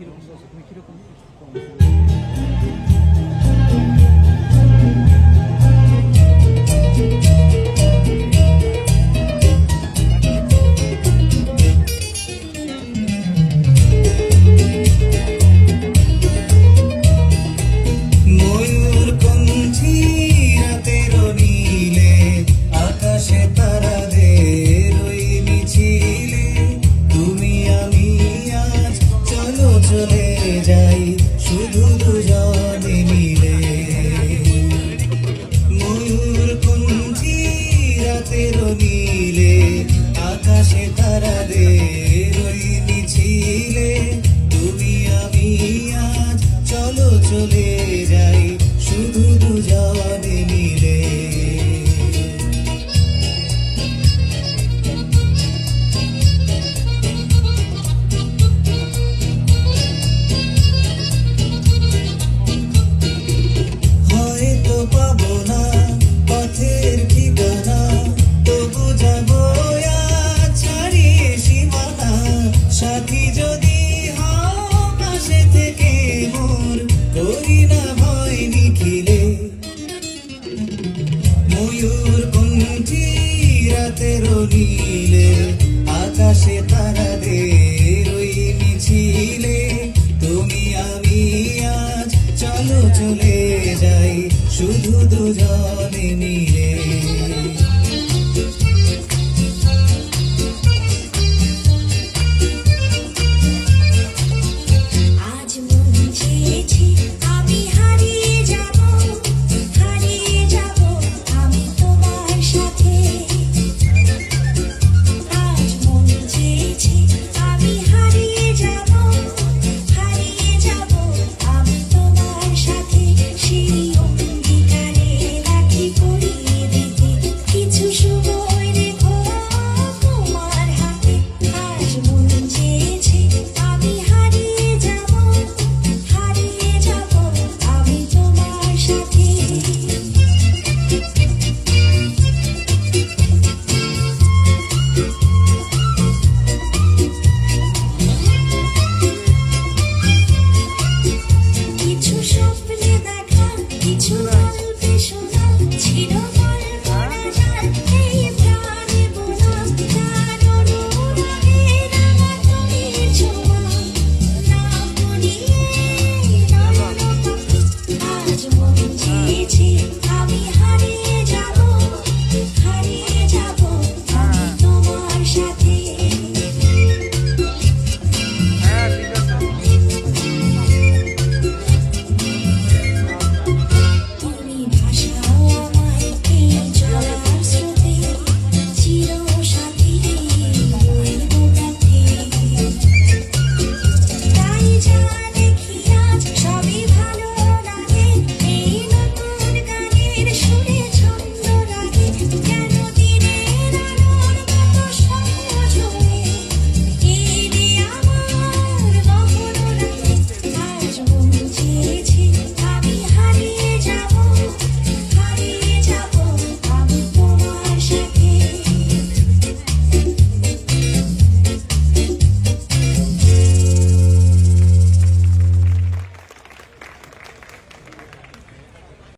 kilo olsun. Bir kilo konuşuyoruz. ঢেলে রাতের নীলে আকাশে তারাদের ওই মিছিলে। তুমি, আমি, আজ, চলো চলে যাই, শুধু দুজনে মিলে।